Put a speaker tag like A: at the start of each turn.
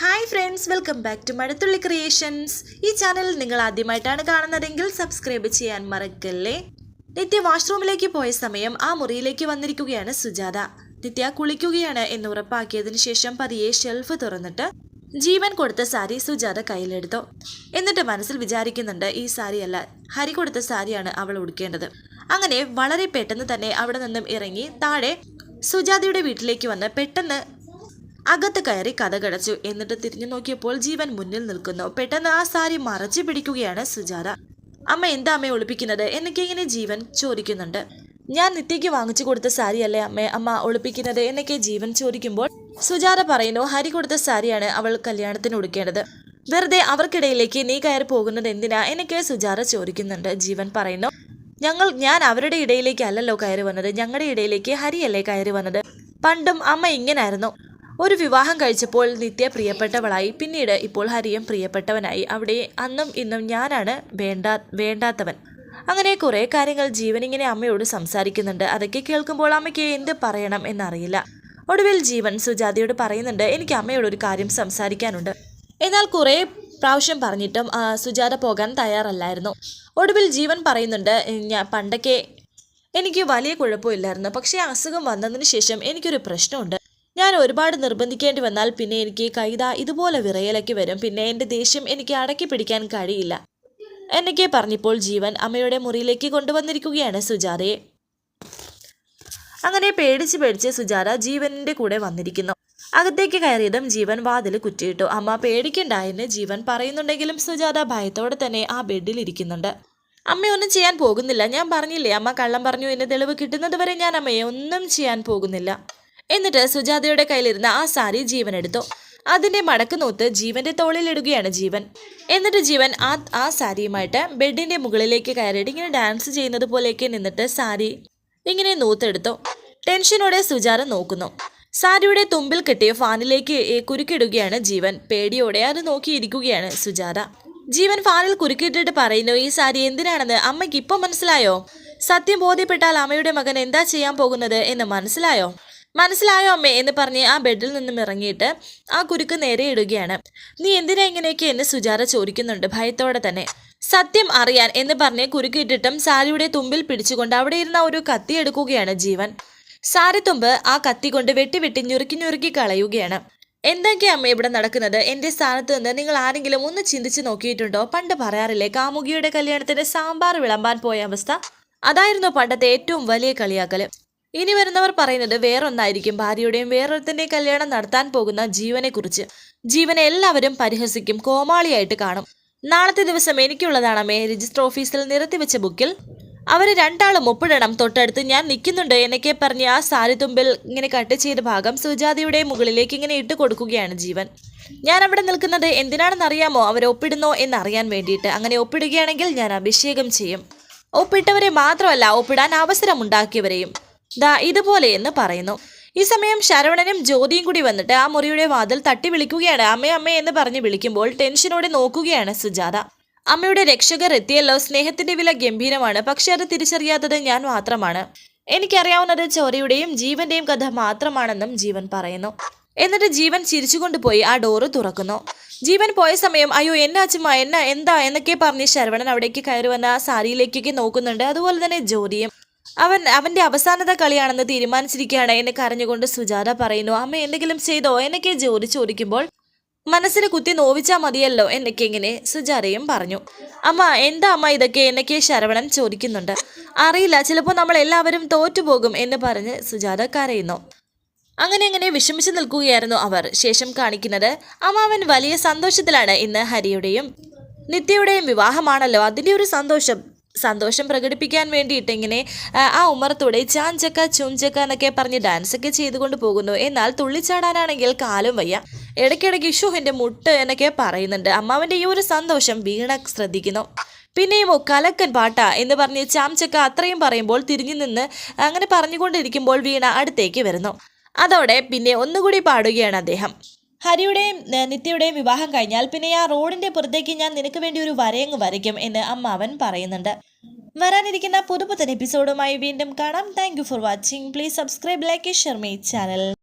A: Hi friends welcome back to Mazhathulli creations ഈ channel നിങ്ങൾ ആദ്യമായിട്ടാണ് കാണുന്നതെങ്കിൽ സബ്സ്ക്രൈബ് ചെയ്യാൻ മറക്കല്ലേ? നിത്യ വാഷ്റൂമിലേക്ക് പോയ സമയം ആ മുറിയിലേക്ക് വന്നിരിക്കുകയാണ് സുജാത. നിത്യ കുളിക്കുകയാണ് എന്ന് ഉറപ്പാക്കിയതിനു ശേഷം പതിയെ ഷെൽഫ് തുറന്നിട്ട് ജീവൻ കൊടുത്ത സാരി സുജാത കയ്യിലെടുത്തു. എന്നിട്ട് മനസ്സിൽ വിചാരിക്കുന്നുണ്ട് ഈ സാരിയല്ല ഹരി കൊടുത്ത സാരിയാണ് അവൾ ഉടുക്കേണ്ടത്. അങ്ങനെ വളരെ പെട്ടെന്ന് തന്നെ അവിടെ നിന്നും ഇറങ്ങി താഴെ സുജാതയുടെ വീട്ടിലേക്ക് വന്ന് പെട്ടെന്ന് അകത്ത് കയറി കഥകടച്ചു. എന്നിട്ട് തിരിഞ്ഞു നോക്കിയപ്പോൾ ജീവൻ മുന്നിൽ നിൽക്കുന്നു. പെട്ടെന്ന് ആ സാരി മറച്ചു പിടിക്കുകയാണ് സുജാത. അമ്മ എന്താ അമ്മയെ ഒളിപ്പിക്കുന്നത്? എന്നൊക്കെ ഇങ്ങനെ ജീവൻ ചോദിക്കുന്നുണ്ട്. ഞാൻ നിത്യയ്ക്ക് വാങ്ങിച്ചു കൊടുത്ത സാരിയല്ലേ അമ്മേ? അമ്മ ഒളിപ്പിക്കുന്നത്? എന്നൊക്കെ ജീവൻ ചോദിക്കുമ്പോൾ സുജാത പറയുന്നു ഹരി കൊടുത്ത സാരിയാണ് അവൾ കല്യാണത്തിന് ഉടുക്കേണ്ടത്. വെറുതെ അവർക്കിടയിലേക്ക് നീ കയറി പോകുന്നത് എന്തിനാ? എന്നൊക്കെ സുജാത ചോദിക്കുന്നുണ്ട്. ജീവൻ പറയുന്നു ഞങ്ങൾ ഞാൻ അവരുടെ ഇടയിലേക്ക് അല്ലല്ലോ കയറി വന്നത്. ഞങ്ങളുടെ ഇടയിലേക്ക് ഹരിയല്ലേ കയറി വന്നത്? പണ്ടും അമ്മ ഇങ്ങനായിരുന്നു. ഒരു വിവാഹം കഴിച്ചപ്പോൾ നിത്യ പ്രിയപ്പെട്ടവളായി. പിന്നീട് ഇപ്പോൾ ഹരിയും പ്രിയപ്പെട്ടവനായി. അവിടെ അന്നും ഇന്നും ഞാനാണ് വേണ്ടാ വേണ്ടാത്തവൻ. അങ്ങനെ കുറേ കാര്യങ്ങൾ ജീവൻ ഇങ്ങനെ അമ്മയോട് സംസാരിക്കുന്നുണ്ട്. അതൊക്കെ കേൾക്കുമ്പോൾ അമ്മയ്ക്ക് എന്ത് പറയണം എന്നറിയില്ല. ഒടുവിൽ ജീവൻ സുജാതയോട് പറയുന്നുണ്ട് എനിക്ക് അമ്മയോട് ഒരു കാര്യം സംസാരിക്കാനുണ്ട്. എന്നാൽ കുറേ പ്രാവശ്യം പറഞ്ഞിട്ടും സുജാത പോകാൻ തയ്യാറല്ലായിരുന്നു. ഒടുവിൽ ജീവൻ പറയുന്നുണ്ട് ഞാൻ പണ്ടൊക്കെ എനിക്ക് വലിയ കുഴപ്പമില്ലായിരുന്നു. പക്ഷേ അസുഖം വന്നതിന് ശേഷം എനിക്കൊരു പ്രശ്നമുണ്ട്. ഞാൻ ഒരുപാട് നിർബന്ധിക്കേണ്ടി വന്നാൽ പിന്നെ എനിക്ക് കൈത ഇതുപോലെ വിറയലൊക്കെ വരും. പിന്നെ എന്റെ ദേഷ്യം എനിക്ക് അടക്കി പിടിക്കാൻ കഴിയില്ല. എന്നൊക്കെ പറഞ്ഞപ്പോൾ ജീവൻ അമ്മയുടെ മുറിയിലേക്ക് കൊണ്ടുവന്നിരിക്കുകയാണ് സുജാതയെ. അങ്ങനെ പേടിച്ച് പേടിച്ച് സുജാത ജീവനിന്റെ കൂടെ വന്നിരിക്കുന്നു. അകത്തേക്ക് കയറിയതും ജീവൻ വാതിൽ കുറ്റിയിട്ടു. അമ്മ പേടിക്കണ്ട എന്ന് ജീവൻ പറയുന്നുണ്ടെങ്കിലും സുജാത ഭയത്തോടെ തന്നെ ആ ബെഡിൽ ഇരിക്കുന്നുണ്ട്. അമ്മയൊന്നും ചെയ്യാൻ പോകുന്നില്ല. ഞാൻ പറഞ്ഞില്ലേ അമ്മ കള്ളം പറഞ്ഞു എന്നെ തെളിവ് കിട്ടുന്നത് വരെ ഞാൻ അമ്മയെ ഒന്നും ചെയ്യാൻ പോകുന്നില്ല. എന്നിട്ട് സുജാതയുടെ കയ്യിലിരുന്ന ആ സാരി ജീവൻ എടുത്തു. അതിന്റെ മടക്ക് നോത്ത് ജീവന്റെ തോളിലിടുകയാണ് ജീവൻ. എന്നിട്ട് ജീവൻ ആ ആ സാരിയുമായിട്ട് ബെഡിന്റെ മുകളിലേക്ക് കയറിയിട്ട് ഇങ്ങനെ ഡാൻസ് ചെയ്യുന്നത് പോലെയൊക്കെ നിന്നിട്ട് സാരി ഇങ്ങനെ നൂത്തെടുത്തു. ടെൻഷനോടെ സുജാത നോക്കുന്നു. സാരിയുടെ തുമ്പിൽ കെട്ടിയ ഫാനിലേക്ക് കുരുക്കിടുകയാണ് ജീവൻ. പേടിയോടെ അത് നോക്കിയിരിക്കുകയാണ് സുജാത. ജീവൻ ഫാനിൽ കുരുക്കിട്ടിട്ട് പറയുന്നു ഈ സാരി എന്തിനാണെന്ന്? അമ്മയ്ക്ക് ഇപ്പം മനസ്സിലായോ? സത്യം ബോധ്യപ്പെട്ടാൽ അമ്മയുടെ മകൻ എന്താ ചെയ്യാൻ പോകുന്നത് എന്ന് മനസ്സിലായോ? മനസ്സിലായോ അമ്മേ എന്ന് പറഞ്ഞ് ആ ബെഡിൽ നിന്നും ഇറങ്ങിയിട്ട് ആ കുരുക്ക് നേരെ ഇടുകയാണ്. നീ എന്തിനാ ഇങ്ങനെയൊക്കെ എന്ന് സുജാത ചോദിക്കുന്നുണ്ട്? ഭയത്തോടെ തന്നെ. സത്യം അറിയാൻ എന്ന് പറഞ്ഞ് കുരുക്കിട്ടിട്ടും സാരിയുടെ തുമ്പിൽ പിടിച്ചുകൊണ്ട് അവിടെ ഇരുന്ന ഒരു കത്തി എടുക്കുകയാണ് ജീവൻ. സാരി തുമ്പ് ആ കത്തി കൊണ്ട് വെട്ടി വെട്ടി ഞുറുക്കി ഞുറുക്കി കളയുകയാണ്. എന്തൊക്കെയാ അമ്മ ഇവിടെ നടക്കുന്നത്? എന്റെ സ്ഥാനത്ത് നിന്ന് നിങ്ങൾ ആരെങ്കിലും ഒന്ന് ചിന്തിച്ച് നോക്കിയിട്ടുണ്ടോ? പണ്ട് പറയാറില്ലേ കാമുകിയുടെ കല്യാണത്തിന് സാമ്പാർ വിളമ്പാൻ പോയ അവസ്ഥ? അതായിരുന്നു പണ്ടത്തെ ഏറ്റവും വലിയ കളിയാക്കൽ. ഇനി വരുന്നവർ പറയുന്നത് വേറൊന്നായിരിക്കും. ഭാര്യയുടെയും വേറൊരുത്തിന്റെയും കല്യാണം നടത്താൻ പോകുന്ന ജീവനെക്കുറിച്ച്. ജീവനെ എല്ലാവരും പരിഹസിക്കും കോമാളിയായിട്ട് കാണും. നാളത്തെ ദിവസം എനിക്കുള്ളതാണമേ രജിസ്റ്റർ ഓഫീസിൽ നിരത്തിവെച്ച ബുക്കിൽ അവർ രണ്ടാളും ഒപ്പിടണം. തൊട്ടടുത്ത് ഞാൻ നിൽക്കുന്നുണ്ട് എന്നൊക്കെ പറഞ്ഞ് ആ സാരി തുമ്പിൽ ഇങ്ങനെ കട്ട് ചെയ്ത ഭാഗം സുജാതയുടെ മുകളിലേക്ക് ഇങ്ങനെ ഇട്ട് കൊടുക്കുകയാണ് ജീവൻ. ഞാൻ അവിടെ നിൽക്കുന്നത് എന്തിനാണെന്നറിയാമോ? അവർ ഒപ്പിടുന്നോ എന്നറിയാൻ വേണ്ടിയിട്ട്. അങ്ങനെ ഒപ്പിടുകയാണെങ്കിൽ ഞാൻ അഭിഷേകം ചെയ്യും. ഒപ്പിട്ടവരെ മാത്രമല്ല ഒപ്പിടാൻ അവസരമുണ്ടാക്കിയവരെയും. ദാ ഇതുപോലെ എന്ന് പറയുന്നു. ഈ സമയം ശരവണനും ജ്യോതിയും കൂടി വന്നിട്ട് ആ മുറിയുടെ വാതിൽ തട്ടി വിളിക്കുകയാണ് അമ്മേ അമ്മേ എന്ന് പറഞ്ഞ് വിളിക്കുമ്പോൾ ടെൻഷനോടെ നോക്കുകയാണ് സുജാത. അമ്മയുടെ രക്ഷകർ എത്തിയല്ലോ. സ്നേഹത്തിന്റെ വില ഗംഭീരമാണ്. പക്ഷെ അത് തിരിച്ചറിയാത്തത് ഞാൻ മാത്രമാണ്. എനിക്കറിയാവുന്നത് ചോരയുടെയും ജീവന്റെയും കഥ മാത്രമാണെന്നും ജീവൻ പറയുന്നു. എന്നിട്ട് ജീവൻ ചിരിച്ചുകൊണ്ട് പോയി ആ ഡോറ് തുറക്കുന്നു. ജീവൻ പോയ സമയം അയ്യോ എന്നെ അച്ഛമ്മ എന്നാ എന്താ? എന്നൊക്കെ പറഞ്ഞ് ശരവണൻ അവിടേക്ക് കയറി വന്ന ആ സാരിയിലേക്കൊക്കെ നോക്കുന്നുണ്ട്. അതുപോലെ തന്നെ ജ്യോതിയും. അവൻ അവന്റെ അവസാനത്തെ കളിയാണെന്ന് തീരുമാനിച്ചിരിക്കുകയാണ്. എന്നെ കരഞ്ഞുകൊണ്ട് സുജാത പറയുന്നു അമ്മ എന്തെങ്കിലും ചെയ്തോ? എന്നൊക്കെ ജോലി ചോദിക്കുമ്പോൾ മനസ്സിന് കുത്തി നോവിച്ചാൽ മതിയല്ലോ? എന്നൊക്കെ ഇങ്ങനെ സുജാതയും പറഞ്ഞു. അമ്മ എന്താ അമ്മ ഇതൊക്കെ? എന്നൊക്കെ ശരവണൻ ചോദിക്കുന്നുണ്ട്. അറിയില്ല ചിലപ്പോൾ നമ്മൾ എല്ലാവരും തോറ്റുപോകും എന്ന് പറഞ്ഞ് സുജാത കരയുന്നു. അങ്ങനെ അങ്ങനെ വിഷമിച്ച് നിൽക്കുകയായിരുന്നു അവർ. ശേഷം കാണിക്കുന്നത് അമ്മാവൻ വലിയ സന്തോഷത്തിലാണ് ഇന്ന് ഹരിയുടെയും നിത്യയുടെയും വിവാഹമാണല്ലോ. അതിന്റെ ഒരു സന്തോഷം. സന്തോഷം പ്രകടിപ്പിക്കാൻ വേണ്ടിയിട്ട് ഇങ്ങനെ ആ, ഉമർത്തോടെ ചാഞ്ചക്ക ചുഞ്ചക്ക എന്നൊക്കെ പറഞ്ഞ് ഡാൻസ് ഒക്കെ ചെയ്തുകൊണ്ട് പോകുന്നു. എന്നാൽ തുള്ളിച്ചാടാനാണെങ്കിൽ കാലും വയ്യ. ഇടയ്ക്കിടയ്ക്ക് ഇഷു എന്റെ മുട്ട് എന്നൊക്കെ പറയുന്നുണ്ട്. അമ്മാവന്റെ ഈ ഒരു സന്തോഷം വീണ ശ്രദ്ധിക്കുന്നു. പിന്നെയും കലക്കൻ പാട്ട എന്ന് പറഞ്ഞ് ചാംചക്ക അത്രയും പറയുമ്പോൾ തിരിഞ്ഞു നിന്ന് അങ്ങനെ പറഞ്ഞുകൊണ്ടിരിക്കുമ്പോൾ വീണ അടുത്തേക്ക് വരുന്നു. അതോടെ പിന്നെ ഒന്നുകൂടി പാടുകയാണ് അദ്ദേഹം. ഹരിയുടെയും നിത്യയുടെയും വിവാഹം കഴിഞ്ഞാൽ പിന്നെ ആ റോഡിന്റെ പുറത്തേക്ക് ഞാൻ നിനക്ക് വേണ്ടി ഒരു വരയങ്ങ് വരയ്ക്കും എന്ന് അമ്മാവൻ പറയുന്നുണ്ട്. വരാനിരിക്കുന്ന പുതുപുത്തൻ എപ്പിസോഡുമായി വീണ്ടും കാണാം. Thank for watching please subscribe like share my channel